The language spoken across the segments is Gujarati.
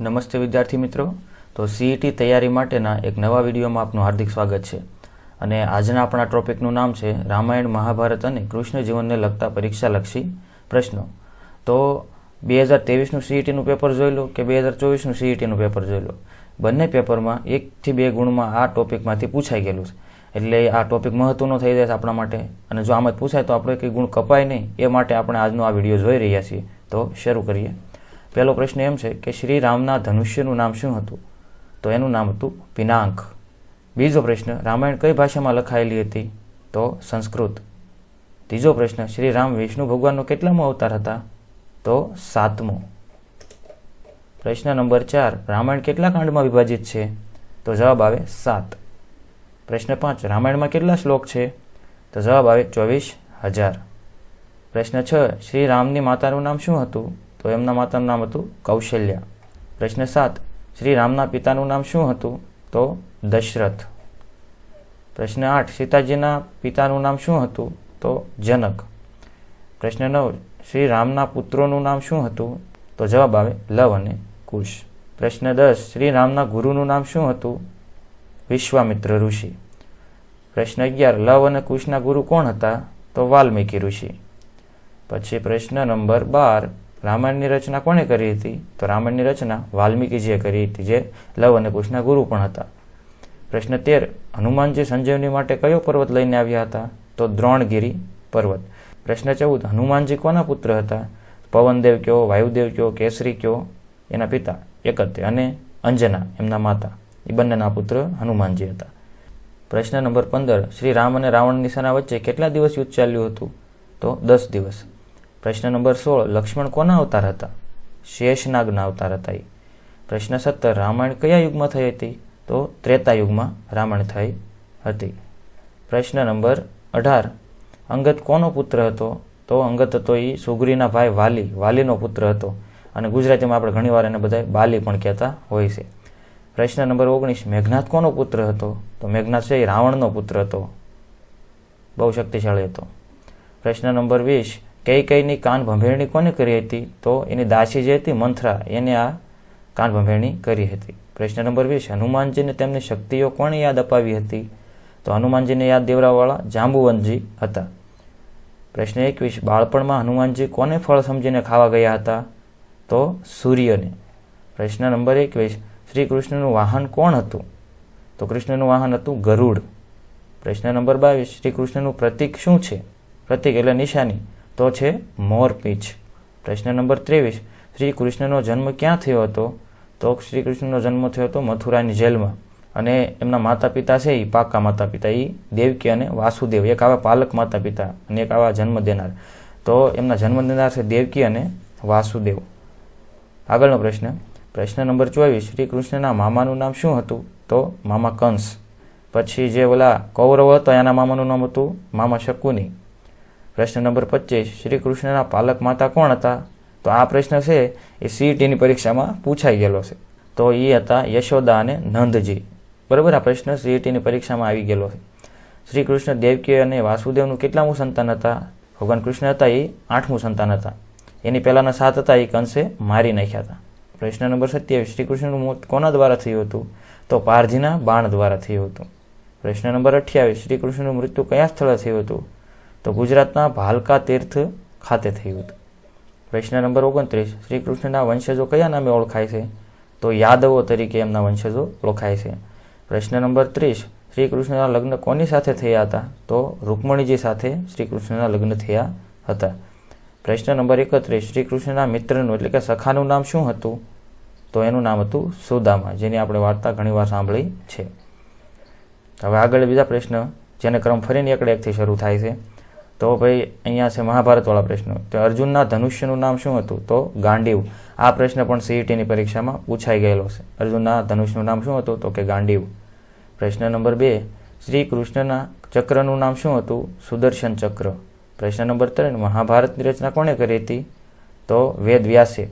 નમસ્તે વિદ્યાર્થી મિત્રો. તો સીઈટી તૈયારી માટેના એક નવા વિડીયોમાં આપનું હાર્દિક સ્વાગત છે. અને આજના આપણા ટોપિકનું નામ છે રામાયણ, મહાભારત અને કૃષ્ણ જીવનને લગતા પરીક્ષાલક્ષી પ્રશ્નો. તો બે હજાર તેવીસનું સીઈટીનું પેપર જોઈ લો કે બે હજાર ચોવીસનું સીઈટીનું પેપર જોઈ લો? બંને પેપરમાં એકથી બે ગુણમાં આ ટોપિકમાંથી પૂછાઈ ગયેલું છે. એટલે આ ટોપિક મહત્વનો થઈ જાય છે આપણા માટે. અને જો આમાં પૂછાય તો આપણે કંઈ ગુણ કપાય નહીં, એ માટે આપણે આજનો આ વીડિયો જોઈ રહ્યા છીએ. તો શરૂ કરીએ. પહેલો પ્રશ્ન એમ છે કે શ્રી રામના ધનુષ્યનું નામ શું હતું? તો એનું નામ હતું પિનાંક બીજો પ્રશ્ન, રામાયણ કઈ ભાષામાં લખાયેલી હતી? તો સંસ્કૃત. ત્રીજો પ્રશ્ન, શ્રી રામ વિષ્ણુ ભગવાનનો કેટલામો અવતાર હતા? તો સાતમો. પ્રશ્ન નંબર ચાર, રામાયણ કેટલા કાંડમાં વિભાજિત છે? તો જવાબ આવે સાત. પ્રશ્ન પાંચ, રામાયણમાં કેટલા શ્લોક છે? તો જવાબ આવે ચોવીસ હજાર. પ્રશ્ન છ, શ્રી રામની માતાનું નામ શું હતું? તો એમના માતાનું નામ હતું કૌશલ્યા. પ્રશ્ન સાત, શ્રી રામના પિતાનું નામ શું હતું? તો દશરથ. પ્રશ્ન આઠ, સીતાજીના પિતાનું નામ શું હતું? તો જનક. પ્રશ્ન નવ, શ્રી રામના પુત્રોનું નામ શું હતું? તો જવાબ આવે લવ અને કુશ. પ્રશ્ન દસ, શ્રી રામના ગુરુનું નામ શું હતું? વિશ્વામિત્ર ઋષિ. પ્રશ્ન અગિયાર, લવ અને કુશના ગુરુ કોણ હતા? તો વાલ્મીકી ઋષિ. પછી પ્રશ્ન નંબર બાર રામાયણની રચના કોણે કરી હતી? તો રામાયણની રચના વાલ્મીકીજીએ કરી હતી, જે લવ અને કુશના ગુરુ પણ હતા. પ્રશ્ન તેર હનુમાનજી સંજીવની માટે કયો પર્વત લઈને આવ્યા હતા? તો દ્રોણગીરી પર્વત. પ્રશ્ન ચૌદ, હનુમાનજી કોના પુત્ર હતા? પવનદેવ કયો, વાયુદેવ કયો, કેસરી કયો? એના પિતા એકતે અને અંજના, એમના માતા. એ બંનેના પુત્ર હનુમાનજી હતા. પ્રશ્ન નંબર પંદર શ્રી રામ અને રાવણની સેના વચ્ચે કેટલા દિવસ યુદ્ધ ચાલ્યું હતું? તો દસ દિવસ. પ્રશ્ન નંબર સોળ, લક્ષ્મણ કોના અવતાર હતા? શેષનાગના અવતાર હતા એ પ્રશ્ન સત્તર, રામાયણ કયા યુગમાં થઈ હતી? તો ત્રેતા યુગમાં રામાયણ થઈ હતી. પ્રશ્ન નંબર અઢાર અંગત કોનો પુત્ર હતો? તો અંગત હતો એ સુગ્રીના ભાઈ વાલી, વાલીનો પુત્ર હતો. અને ગુજરાતીમાં આપણે ઘણીવાર એને બધા બાલી પણ કહેતા હોય છે. પ્રશ્ન નંબર ઓગણીસ, મેઘનાથ કોનો પુત્ર હતો? તો મેઘનાથ છે એ રાવણનો પુત્ર હતો. બહુ શક્તિશાળી હતો. પ્રશ્ન નંબર વીસ કઈ કઈની કાન ભંભેરણી કોને કરી હતી? તો એની દાસી જે હતી, મંથરા, એને આ કાન ભંભેરણી કરી હતી. પ્રશ્ન નંબર વીસ, હનુમાનજીને તેમની શક્તિઓ કોણે યાદ અપાવી હતી? તો હનુમાનજીને યાદ દેવરાવાળા જાંબુવનજી હતા. પ્રશ્ન એકવીસ, બાળપણમાં હનુમાનજી કોને ફળ સમજીને ખાવા ગયા હતા? તો સૂર્યને. પ્રશ્ન નંબર એકવીસ શ્રી કૃષ્ણનું વાહન કોણ હતું? તો કૃષ્ણનું વાહન હતું ગરુડ. પ્રશ્ન નંબર બાવીસ શ્રી કૃષ્ણનું પ્રતીક શું છે? પ્રતીક એટલે નિશાની. તો છે મોરપીંછ પ્રશ્ન નંબર ત્રેવીસ. શ્રી કૃષ્ણનો જન્મ ક્યાં થયો હતો? તો શ્રી કૃષ્ણનો જન્મ થયો હતો મથુરાની જેલમાં. અને એમના માતા પિતા છે એ પાકા માતા પિતા એ દેવકી અને વાસુદેવ. એક આવા પાલક માતા પિતા અને એક આવા જન્મ દેનાર. તો એમના જન્મ દેનાર છે દેવકી અને વાસુદેવ. આગળનો પ્રશ્ન. પ્રશ્ન નંબર ચોવીસ. શ્રી કૃષ્ણના મામાનું નામ શું હતું? તો મામા કંસ. પછી જે ઓલા કૌરવ હતો, એના મામાનું નામ હતું મામા શકુની. પ્રશ્ન નંબર પચીસ, શ્રી કૃષ્ણના પાલક માતા કોણ હતા? તો આ પ્રશ્ન છે, એ સીઈટીની પરીક્ષામાં પૂછાઈ ગયેલો છે. તો એ હતા યશોદા અને નંદજી. બરાબર? આ પ્રશ્ન સીઈટીની પરીક્ષામાં આવી ગયેલો છે. શ્રી કૃષ્ણ દેવકી અને વાસુદેવનું કેટલામું સંતાન હતા? ભગવાન કૃષ્ણ હતા, એ આઠમું સંતાન હતા. એની પહેલાંના સાત હતા એ કંસે મારી નાખ્યા હતા. પ્રશ્ન નંબર સત્યાવીસ, શ્રી કૃષ્ણનું મોત કોના દ્વારા થયું હતું? તો પારજીના બાણ દ્વારા થયું હતું. પ્રશ્ન નંબર અઠ્યાવીસ, શ્રી કૃષ્ણનું મૃત્યુ કયા સ્થળે થયું હતું? તો ગુજરાતના ભાલકા તીર્થ ખાતે થયું હતું. પ્રશ્ન નંબર ઓગણત્રીસ શ્રી કૃષ્ણના વંશજો કયા નામે ઓળખાય છે? તો યાદવો તરીકે એમના વંશજો ઓળખાય છે. પ્રશ્ન નંબર ત્રીસ શ્રી કૃષ્ણના લગ્ન કોની સાથે થયા હતા? તો રૂકમણીજી સાથે શ્રી કૃષ્ણના લગ્ન થયા હતા. પ્રશ્ન નંબર એકત્રીસ શ્રી કૃષ્ણના મિત્રનું એટલે કે સખાનું નામ શું હતું? તો એનું નામ હતું સુદામા, જેની આપણે વાર્તા ઘણીવાર સાંભળી છે. હવે આગળ બીજા પ્રશ્ન, જેને ક્રમ ફરીને એકડે એકથી શરૂ થાય છે. તો ભાઈ, અહીંયા છે મહાભારતવાળા પ્રશ્નો. તો અર્જુનના ધનુષ્યનું નામ શું હતું? તો ગાંડીવ. આ પ્રશ્ન પણ સીઈટીની પરીક્ષામાં પૂછાઈ ગયેલો છે. અર્જુનના ધનુષનું નામ શું હતું? તો કે ગાંડીવ. પ્રશ્ન નંબર બે. શ્રી કૃષ્ણના ચક્રનું નામ શું હતું? સુદર્શન ચક્ર. પ્રશ્ન નંબર ત્રણ. મહાભારતની રચના કોણે કરી હતી? તો વેદ વ્યાસે.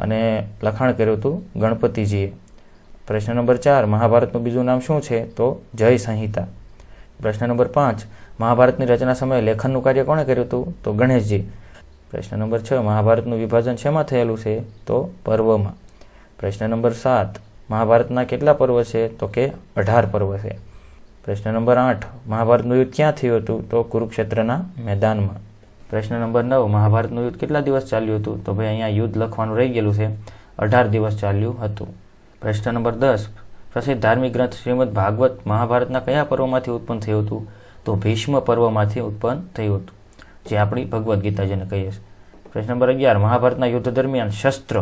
અને લખાણ કર્યું હતું ગણપતિજીએ. પ્રશ્ન નંબર ચાર. મહાભારતનું બીજું નામ શું છે? તો જય સંહિતા. પ્રશ્ન નંબર પાંચ, મહાભારતની રચના સમયે લેખનનું કાર્ય કોણે કર્યું હતું? તો ગણેશજી. પ્રશ્ન નંબર છ, મહાભારતનું વિભાજન શેમાં થયેલું છે? તો પર્વમાં. પ્રશ્ન નંબર સાત, મહાભારતના કેટલા પર્વ છે? તો કે અઢાર પર્વ છે. પ્રશ્ન નંબર આઠ, મહાભારતનું યુદ્ધ ક્યાં થયું હતું? તો કુરુક્ષેત્રના મેદાનમાં. પ્રશ્ન નંબર નવ, મહાભારતનું યુદ્ધ કેટલા દિવસ ચાલ્યું હતું? તો ભાઈ અહીંયા યુદ્ધ લખવાનું રહી ગયેલું છે. અઢાર દિવસ ચાલ્યું હતું. પ્રશ્ન નંબર દસ પ્રસિદ્ધ ધાર્મિક ગ્રંથ શ્રીમદ ભાગવત મહાભારતના કયા પર્વમાંથી ઉત્પન્ન થયું હતું? તો ભીષ્મ પર્વમાંથી ઉત્પન્ન થયું હતું, જે આપણી ભગવદ્ ગીતા જેને કહીએ છીએ. પ્રશ્ન નંબર અગિયાર, મહાભારતના યુદ્ધ દરમિયાન શસ્ત્ર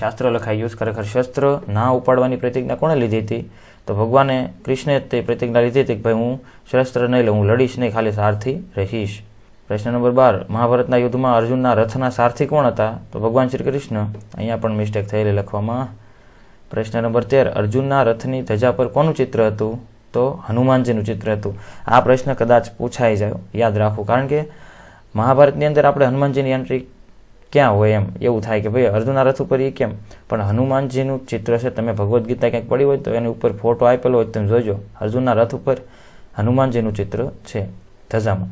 શાસ્ત્ર લખાય યુદ્ધ ખરેખર શસ્ત્ર ના ઉપાડવાની પ્રતિજ્ઞા કોણે લીધી હતી? તો ભગવાને કૃષ્ણે તે પ્રતિજ્ઞા લીધી હતી કે ભાઈ હું શસ્ત્ર નહીં લઉં, હું લડીશ નહીં, ખાલી સારથી રહીશ. પ્રશ્ન નંબર બાર, મહાભારતના યુદ્ધમાં અર્જુનના રથના સારથી કોણ હતા? તો ભગવાન શ્રી કૃષ્ણ, અહીંયા પણ મિસ્ટેક થયેલી લખવામાં પ્રશ્ન નંબર તેર, અર્જુનના રથની ધજા પર કોનું ચિત્ર હતું? તો હનુમાનજીનું ચિત્ર હતું. આ પ્રશ્ન કદાચ પૂછાઈ જાય, યાદ રાખો. કારણ કે મહાભારતની અંદર આપણે હનુમાનજીની એન્ટ્રી ક્યાં હોય એમ? એવું થાય કે ભાઈ અર્જુનના રથ ઉપર એ કેમ? પણ હનુમાનજીનું ચિત્ર છે, તમે ભગવદ્ ગીતા ક્યાંક પડી હોય તો એની ઉપર ફોટો આપેલો હોય તમે જોજો. અર્જુનના રથ ઉપર હનુમાનજીનું ચિત્ર છે, ધજામાં.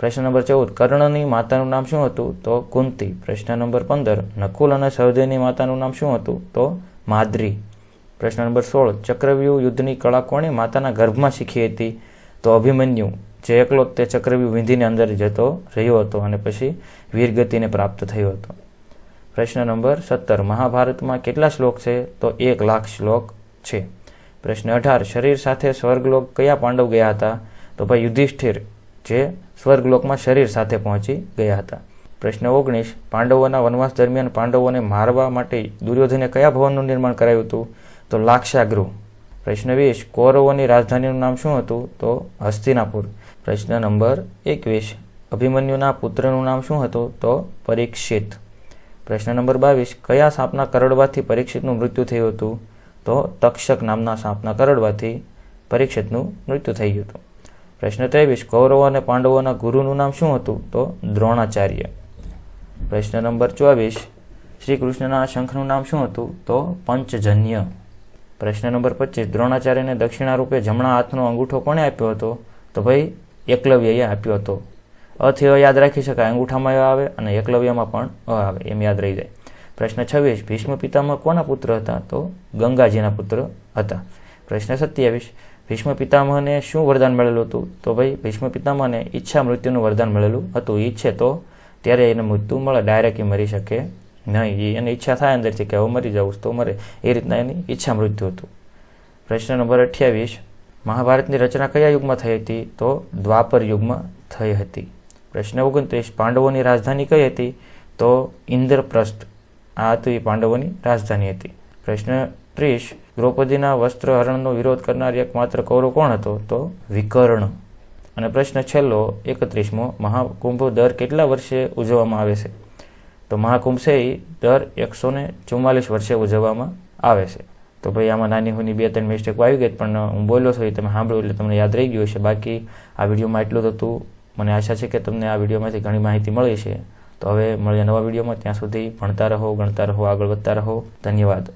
પ્રશ્ન નંબર ચૌદ, કર્ણની માતાનું નામ શું હતું? તો કુંતી. પ્રશ્ન નંબર પંદર, નકુલ અને સહદેવની માતાનું નામ શું હતું? તો માદ્રી. પ્રશ્ન નંબર સોળ. ચક્રવ્યૂહ યુદ્ધની કળા કોણે માતાના ગર્ભમાં શીખી હતી તો અભિમન્યુ જે એકલો તે ચક્રવ્યૂહ વિંધીને અંદર જતો રહ્યો હતો અને પછી વીરગતિને પ્રાપ્ત થયો હતો. પ્રશ્ન નંબર સત્તર. મહાભારતમાં કેટલા શ્લોક છે? તો એક લાખ શ્લોક છે. પ્રશ્ન અઢાર. શરીર સાથે સ્વર્ગલોક કયા પાંડવ ગયા હતા? તો ભાઈ યુધિષ્ઠિર જે સ્વર્ગલોકમાં શરીર સાથે પહોંચી ગયા હતા. પ્રશ્ન ઓગણીસ, પાંડવોના વનવાસ દરમિયાન પાંડવોને મારવા માટે દુર્યોધને કયા ભવનનું નિર્માણ કરાયું હતું? તો લાક્ષાગૃહ. પ્રશ્ન વીસ, કૌરવોની રાજધાનીનું નામ શું હતું? તો હસ્તિનાપુર. પ્રશ્ન નંબર એકવીસ, અભિમન્યુના પુત્રનું નામ શું હતું? તો પરીક્ષિત. પ્રશ્ન નંબર બાવીસ, કયા સાપના કરડવાથી પરીક્ષિતનું મૃત્યુ થયું હતું? તો તક્ષક નામના સાપના કરડવાથી પરીક્ષિતનું મૃત્યુ થઈ ગયું હતું. પ્રશ્ન ત્રેવીસ, કૌરવો અને પાંડવોના ગુરુનું નામ શું હતું? તો દ્રોણાચાર્ય. પ્રશ્ન નંબર ચોવીસ. શ્રી કૃષ્ણના શંખનું નામ શું હતું? તો પંચજન્ય. પ્રશ્ન નંબર પચીસ. દ્રોણાચાર્યને દક્ષિણા રૂપે જમણા હાથનો અંગૂઠો કોણે આપ્યો હતો? તો ભાઈ, એકલવ્યએ આપ્યો હતો. અથ અ યાદ રાખી શકાય. અંગૂઠામાં એ આવે અને એકલવ્યમાં પણ અ આવે. એમ યાદ રહી જાય. પ્રશ્ન છવ્વીસ. ભીષ્મ પિતામહ કોના પુત્ર હતા? તો ગંગાજીના પુત્ર હતા. પ્રશ્ન સત્યાવીસ. ભીષ્મ પિતામહને શું વરદાન મળેલું હતું? તો ભાઈ, ભીષ્મ પિતામહને ઈચ્છા મૃત્યુનું વરદાન મળેલું હતું. ઈચ્છે તો ત્યારે એને મૃત્યુ મળે ડાયરેક્ટ એ મરી શકે નહીં. એની ઈચ્છા થાય અંદરથી કે હવે મરી જવું તો મરે. એ રીતના એની ઈચ્છા મૃત્યુ હતું. પ્રશ્ન નંબર અઠ્યાવીસ, મહાભારતની રચના કયા યુગમાં થઈ હતી? તો દ્વાપર યુગમાં થઈ હતી. પ્રશ્ન ઓગણત્રીસ, પાંડવોની રાજધાની કઈ હતી? તો ઇન્દ્રપ્રસ્થ. આ હતું એ પાંડવોની રાજધાની હતી. પ્રશ્ન ત્રીસ, દ્રૌપદીના વસ્ત્રહરણનો વિરોધ કરનાર એકમાત્ર કૌરવ કોણ હતો? તો વિકર્ણ. અને પ્રશ્ન છેલ્લો, એકત્રીસમો, મહાકુંભ દર કેટલા વર્ષે ઉજવવામાં આવે છે? તો મહાકુંભ છે એ દર એકસો ને ચુમ્માલીસ વર્ષે ઉજવવામાં આવે છે. તો ભાઈ આમાં નાની હોની બે ત્રણ મિસ્ટેક આવી ગઈ પણ હું બોલ્યો છું એ તમે સાંભળ્યું એટલે તમને યાદ રહી ગયું હશે. બાકી આ વિડીયોમાં એટલું જ હતું. મને આશા છે કે તમને આ વિડીયોમાંથી ઘણી માહિતી મળી છે તો હવે મળીએ નવા વિડીયોમાં. ત્યાં સુધી ભણતા રહો, ગણતા રહો, આગળ વધતા રહો. ધન્યવાદ.